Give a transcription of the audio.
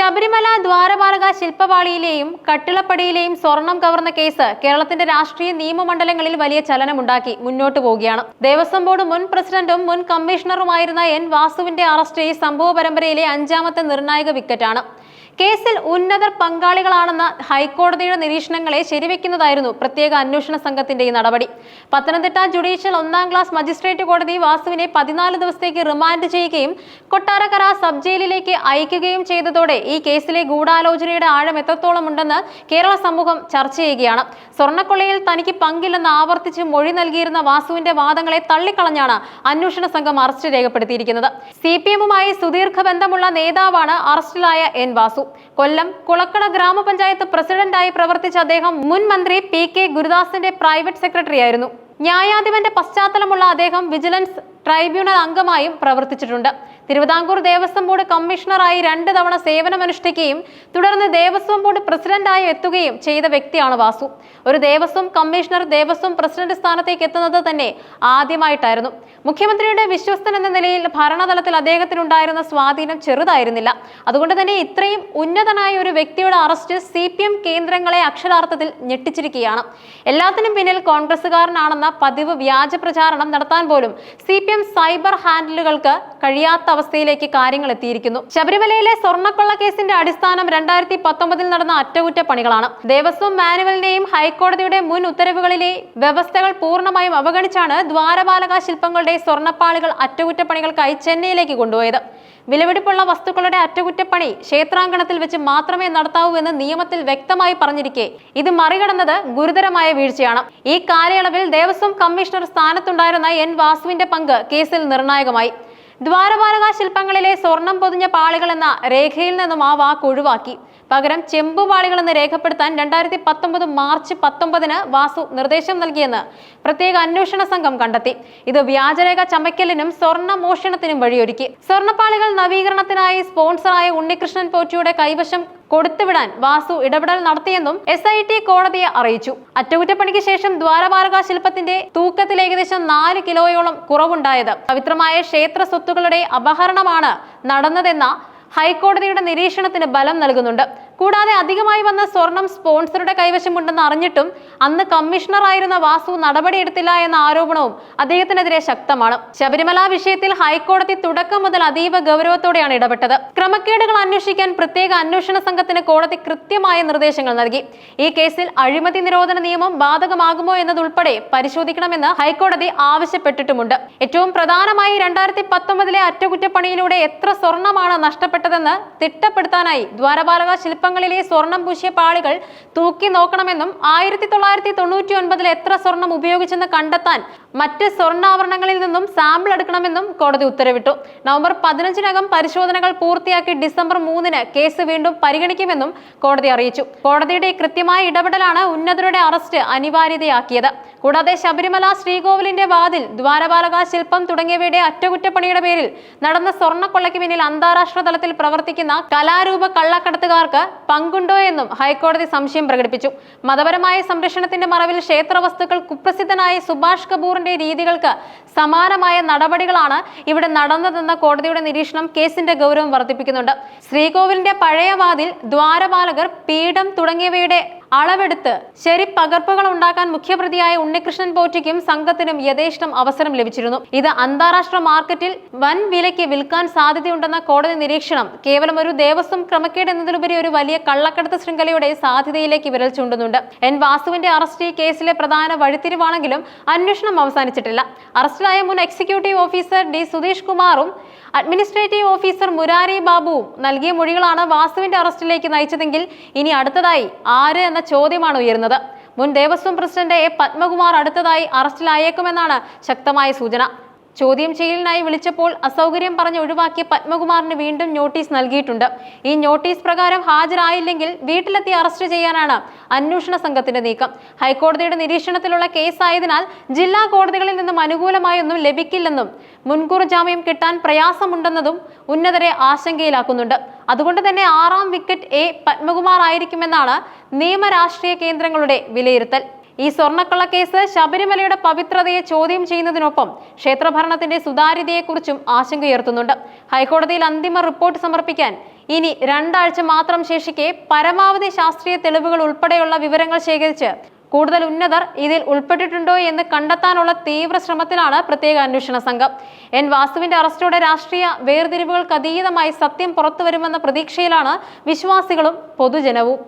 ശബരിമല ദ്വാരപാലക ശില്പപാളിയിലെയും കട്ടിളപ്പടിയിലെയും സ്വർണം കവർന്ന കേസ് കേരളത്തിന്റെ രാഷ്ട്രീയ നിയമമണ്ഡലങ്ങളിൽ വലിയ ചലനമുണ്ടാക്കി മുന്നോട്ടു പോവുകയാണ്. ദേവസ്വം ബോർഡ് മുൻ പ്രസിഡന്റും മുൻ കമ്മീഷണറുമായിരുന്ന എൻ വാസുവിന്റെ അറസ്റ്റ് ഈ സംഭവ പരമ്പരയിലെ അഞ്ചാമത്തെ നിർണായക വിക്കറ്റാണ്. കേസിൽ ഉന്നതർ പങ്കാളികളാണെന്ന ഹൈക്കോടതിയുടെ നിരീക്ഷണങ്ങളെ ശരിവെക്കുന്നതായിരുന്നു പ്രത്യേക അന്വേഷണ സംഘത്തിന്റെ ഈ നടപടി. പത്തനംതിട്ട ജുഡീഷ്യൽ ഒന്നാം ക്ലാസ് മജിസ്ട്രേറ്റ് കോടതി വാസുവിനെ പതിനാല് ദിവസത്തേക്ക് റിമാൻഡ് ചെയ്യുകയും കൊട്ടാരക്കര സബ് ജയിലിലേക്ക് അയക്കുകയും ചെയ്തതോടെ ഈ കേസിലെ ഗൂഢാലോചനയുടെ ആഴം എത്രത്തോളം ഉണ്ടെന്ന് കേരള സമൂഹം ചർച്ച ചെയ്യുകയാണ്. സ്വർണക്കൊള്ളയിൽ തനിക്ക് പങ്കില്ലെന്ന് ആവർത്തിച്ച് മൊഴി നൽകിയിരുന്ന വാസുവിന്റെ വാദങ്ങളെ തള്ളിക്കളഞ്ഞാണ് അന്വേഷണ സംഘം അറസ്റ്റ് രേഖപ്പെടുത്തിയിരിക്കുന്നത്. സി പി എമ്മുമായി സുദീർഘ ബന്ധമുള്ള നേതാവാണ് അറസ്റ്റിലായ എൻ വാസു. കൊല്ലം കുളക്കട ഗ്രാമപഞ്ചായത്ത് പ്രസിഡന്റായി പ്രവർത്തിച്ച അദ്ദേഹം മുൻ മന്ത്രി പി കെ ഗുരുദാസിന്റെ പ്രൈവറ്റ് സെക്രട്ടറി ആയിരുന്നു ന്യായാധിപന്റെ പശ്ചാത്തലമുള്ള അദ്ദേഹം വിജിലൻസ് ട്രൈബ്യൂണൽ അംഗമായും പ്രവർത്തിച്ചിട്ടുണ്ട്. തിരുവിതാംകൂർ ദേവസ്വം ബോർഡ് കമ്മീഷണറായി രണ്ട് തവണ സേവനമനുഷ്ഠിക്കുകയും തുടർന്ന് ദേവസ്വം ബോർഡ് പ്രസിഡന്റായി എത്തുകയും ചെയ്ത വ്യക്തിയാണ് വാസു. ഒരു ദേവസ്വം കമ്മീഷണർ ദേവസ്വം പ്രസിഡന്റ് സ്ഥാനത്തേക്ക് എത്തുന്നത് തന്നെ ആദ്യമായിട്ടായിരുന്നു. മുഖ്യമന്ത്രിയുടെ വിശ്വസ്തൻ എന്ന നിലയിൽ ഭരണതലത്തിൽ അദ്ദേഹത്തിനുണ്ടായിരുന്ന സ്വാധീനം ചെറുതായിരുന്നില്ല. അതുകൊണ്ട് തന്നെ ഇത്രയും ഉന്നതനായ ഒരു വ്യക്തിയുടെ അറസ്റ്റ് സി പി എം കേന്ദ്രങ്ങളെ അക്ഷരാർത്ഥത്തിൽ ഞെട്ടിച്ചിരിക്കുകയാണ്. എല്ലാത്തിനും പിന്നിൽ കോൺഗ്രസുകാരനാണെന്ന പതിവ് വ്യാജ പ്രചാരണം നടത്താൻ പോലും സി എം സൈബർ ഹാൻഡിലുകൾക്ക് കഴിയാത്ത അവസ്ഥയിലേക്ക് കാര്യങ്ങൾ എത്തിയിരിക്കുന്നു. ശബരിമലയിലെ സ്വർണക്കൊള്ള കേസിന്റെ അടിസ്ഥാനം രണ്ടായിരത്തി പത്തൊമ്പതിൽ നടന്ന അറ്റകുറ്റപ്പണികളാണ്. ദേവസ്വം മാനുവലിനെയും ഹൈക്കോടതിയുടെ മുൻ ഉത്തരവുകളിലെ വ്യവസ്ഥകൾ പൂർണമായും അവഗണിച്ചാണ് ദ്വാരപാലക ശില്പങ്ങളുടെ സ്വർണപ്പാളികൾ അറ്റകുറ്റപ്പണികൾക്കായി ചെന്നൈയിലേക്ക് കൊണ്ടുപോയത്. വിലപിടിപ്പുള്ള വസ്തുക്കളുടെ അറ്റകുറ്റപ്പണി ക്ഷേത്രാങ്കണത്തിൽ വെച്ച് മാത്രമേ നടത്താവൂ എന്ന് നിയമത്തിൽ വ്യക്തമായി പറഞ്ഞിരിക്കെ. ഇത് മറികടന്നത് ഗുരുതരമായ വീഴ്ചയാണ്. ഈ കാലയളവിൽ ദേവസ്വം കമ്മീഷണർ സ്ഥാനത്തുണ്ടായിരുന്ന എൻ വാസുവിന്റെ പങ്ക് കേസിൽ നിർണായകമായി. ദ്വാരപാലക ശില്പങ്ങളിലെ സ്വർണം പൊതിഞ്ഞ പാളികൾ എന്ന രേഖയിൽ നിന്നും ആ വാക്ക് ഒഴിവാക്കി. പകരം ചെമ്പു പാളികൾ എന്ന് രേഖപ്പെടുത്താൻ രണ്ടായിരത്തി പത്തൊമ്പത് മാർച്ച് പത്തൊമ്പതിന് വാസു നിർദ്ദേശം നൽകിയെന്ന് പ്രത്യേക അന്വേഷണ സംഘം കണ്ടെത്തി. ഇത് വ്യാജരേഖ ചമയ്ക്കലിനും സ്വർണ മോഷണത്തിനും വഴിയൊരുക്കി. സ്വർണപ്പാളികൾ നവീകരണത്തിനായി സ്പോൺസറായ ഉണ്ണികൃഷ്ണൻ പോറ്റിയുടെ കൈവശം കൊടുത്തുവിടാൻ വാസു ഇടപെടൽ നടത്തിയെന്നും എസ് ഐ ടി കോടതിയെ അറിയിച്ചു. അറ്റകുറ്റപ്പണിക്ക് ശേഷം ദ്വാരപാലക ശില്പത്തിന്റെ തൂക്കത്തിൽ ഏകദേശം നാല് കിലോയോളം കുറവുണ്ടായത് പവിത്രമായ ക്ഷേത്ര സ്വത്തുക്കളുടെ അപഹരണമാണ് നടന്നതെന്ന ഹൈക്കോടതിയുടെ നിരീക്ഷണത്തിന് ബലം നൽകുന്നുണ്ട്. കൂടാതെ അധികമായി വന്ന സ്വർണം സ്പോൺസറുടെ കൈവശമുണ്ടെന്ന് അറിഞ്ഞിട്ടും അന്ന് കമ്മീഷണറായിരുന്ന വാസു നടപടിയെടുത്തില്ല എന്ന ആരോപണവും അദ്ദേഹത്തിനെതിരെ ശക്തമാണ്. ശബരിമല വിഷയത്തിൽ ഹൈക്കോടതി തുടക്കം മുതൽ അതീവ ഗൗരവത്തോടെയാണ് ഇടപെട്ടത്. ക്രമക്കേടുകൾ അന്വേഷിക്കാൻ പ്രത്യേക അന്വേഷണ സംഘത്തിന് കോടതി കൃത്യമായ നിർദ്ദേശങ്ങൾ നൽകി. ഈ കേസിൽ അഴിമതി നിരോധന നിയമം ബാധകമാകുമോ എന്നതുൾപ്പെടെ പരിശോധിക്കണമെന്ന് ഹൈക്കോടതി ആവശ്യപ്പെട്ടിട്ടുമുണ്ട്. ഏറ്റവും പ്രധാനമായി രണ്ടായിരത്തി പത്തൊമ്പതിലെ അറ്റകുറ്റപ്പണിയിലൂടെ എത്ര സ്വർണമാണ് നഷ്ടപ്പെട്ടതെന്ന് തിട്ടപ്പെടുത്താനായി ദ്വാരപാലക ശില്പങ്ങളിലെ സ്വർണം പൂശിയ പാളികൾ തൂക്കി നോക്കണമെന്നും ആയിരത്തി തൊള്ളായിരത്തി തൊണ്ണൂറ്റി ഒൻപതിൽ എത്ര സ്വർണം ഉപയോഗിച്ചെന്ന് കണ്ടെത്താൻ മറ്റ് സ്വർണാഭരണങ്ങളിൽ നിന്നും സാമ്പിൾ എടുക്കണമെന്നും കോടതി ഉത്തരവിട്ടു. നവംബർ പതിനഞ്ചിനകം പരിശോധനകൾ പൂർത്തിയാക്കി ഡിസംബർ മൂന്നിന് കേസ് വീണ്ടും പരിഗണിക്കുമെന്നും കോടതി അറിയിച്ചു. കോടതിയുടെ കൃത്യമായ ഇടപെടലാണ് ഉന്നതരുടെ അറസ്റ്റ് അനിവാര്യതയാക്കിയത്. കൂടാതെ ശബരിമല ശ്രീകോവിലിന്റെ വാതിൽ ദ്വാരപാലക ശില്പം തുടങ്ങിയവയുടെ അറ്റകുറ്റപ്പണിയുടെ പേരിൽ നടന്ന സ്വർണക്കൊള്ളയ്ക്ക് പിന്നിൽ അന്താരാഷ്ട്ര തലത്തിൽ പ്രവർത്തിക്കുന്ന കലാരൂപ കള്ളക്കടത്തുകാർക്ക് പങ്കുണ്ടോ എന്നും ഹൈക്കോടതി സംശയം പ്രകടിപ്പിച്ചു. മതപരമായ സംരക്ഷണത്തിന്റെ മറവിൽ ക്ഷേത്ര വസ്തുക്കൾ കുപ്രസിദ്ധനായ സുഭാഷ് കപൂറിന്റെ രീതികൾക്ക് സമാനമായ നടപടികളാണ് ഇവിടെ നടന്നതെന്ന കോടതിയുടെ നിരീക്ഷണം കേസിന്റെ ഗൗരവം വർദ്ധിപ്പിക്കുന്നുണ്ട്. ശ്രീകോവിലിന്റെ പഴയ വാതിൽ ദ്വാരപാലകർ പീഠം തുടങ്ങിയവയുടെ അളവെടുത്ത് ശരി പകർപ്പുകൾ ഉണ്ടാക്കാൻ മുഖ്യപ്രതിയായ ഉണ്ണികൃഷ്ണൻ പോറ്റിക്കും സംഘത്തിനും യഥേഷ്ടം അവസരം ലഭിച്ചിരുന്നു. ഇത് അന്താരാഷ്ട്ര മാർക്കറ്റിൽ വൻ വിലയ്ക്ക് വിൽക്കാൻ സാധ്യതയുണ്ടെന്ന കോടതി നിരീക്ഷണം കേവലം ഒരു ദേവസ്വം ക്രമക്കേട് എന്നതിലുപരി ഒരു വലിയ കള്ളക്കടത്ത് ശൃംഖലയുടെ സാധ്യതയിലേക്ക് വിരൽ ചൂണ്ടുന്നുണ്ട്. എൻ വാസുവിന്റെ അറസ്റ്റ് ഈ കേസിലെ പ്രധാന വഴിത്തിരിവാണെങ്കിലും അന്വേഷണം അവസാനിച്ചിട്ടില്ല. അറസ്റ്റിലായ മുൻ എക്സിക്യൂട്ടീവ് ഓഫീസർ ഡി സുധീഷ് കുമാറും അഡ്മിനിസ്ട്രേറ്റീവ് ഓഫീസർ മുരാരി ബാബുവും നൽകിയ മൊഴികളാണ് വാസുവിന്റെ അറസ്റ്റിലേക്ക് നയിച്ചതെങ്കിൽ ഇനി അടുത്തതായി ആര് എന്ന ചോദ്യമാണ് ഉയരുന്നത്. മുൻ ദേവസ്വം പ്രസിഡന്റ് എ പത്മകുമാർ അടുത്തതായി അറസ്റ്റിലായേക്കുമെന്നാണ് ശക്തമായ സൂചന. ചോദ്യം ചെയ്യലിനായി വിളിച്ചപ്പോൾ അസൗകര്യം പറഞ്ഞ് ഒഴിവാക്കിയ പത്മകുമാറിന് വീണ്ടും നോട്ടീസ് നൽകിയിട്ടുണ്ട്. ഈ നോട്ടീസ് പ്രകാരം ഹാജരായില്ലെങ്കിൽ വീട്ടിലെത്തി അറസ്റ്റ് ചെയ്യാനാണ് അന്വേഷണ സംഘത്തിന്റെ നീക്കം. ഹൈക്കോടതിയുടെ നിരീക്ഷണത്തിലുള്ള കേസായതിനാൽ ജില്ലാ കോടതികളിൽ നിന്നും അനുകൂലമായൊന്നും ലഭിക്കില്ലെന്നും മുൻകൂർ ജാമ്യം കിട്ടാൻ പ്രയാസമുണ്ടെന്നതും ഉന്നതരെ ആശങ്കയിലാക്കുന്നുണ്ട്. അതുകൊണ്ട് തന്നെ ആറാം വിക്കറ്റ് എ പത്മകുമാർ ആയിരിക്കുമെന്നാണ് നിയമരാഷ്ട്രീയ കേന്ദ്രങ്ങളുടെ വിലയിരുത്തൽ. ഈ സ്വർണക്കള്ള കേസ് ശബരിമലയുടെ പവിത്രതയെ ചോദ്യം ചെയ്യുന്നതിനൊപ്പം ക്ഷേത്രഭരണത്തിന്റെ സുതാര്യതയെക്കുറിച്ചും ആശങ്കയുയർത്തുന്നുണ്ട്. ഹൈക്കോടതിയിൽ അന്തിമ റിപ്പോർട്ട് സമർപ്പിക്കാൻ ഇനി രണ്ടാഴ്ച മാത്രം ശേഷിക്കെ പരമാവധി ശാസ്ത്രീയ തെളിവുകൾ ഉൾപ്പെടെയുള്ള വിവരങ്ങൾ ശേഖരിച്ച് കൂടുതൽ ഉന്നതർ ഇതിൽ ഉൾപ്പെട്ടിട്ടുണ്ടോ എന്ന് കണ്ടെത്താനുള്ള തീവ്ര ശ്രമത്തിലാണ് പ്രത്യേക അന്വേഷണ സംഘം. എൻ വാസുവിന്റെ അറസ്റ്റോടെ രാഷ്ട്രീയ വേർതിരിവുകൾക്ക് അതീതമായി സത്യം പുറത്തുവരുമെന്ന പ്രതീക്ഷയിലാണ് വിശ്വാസികളും പൊതുജനവും.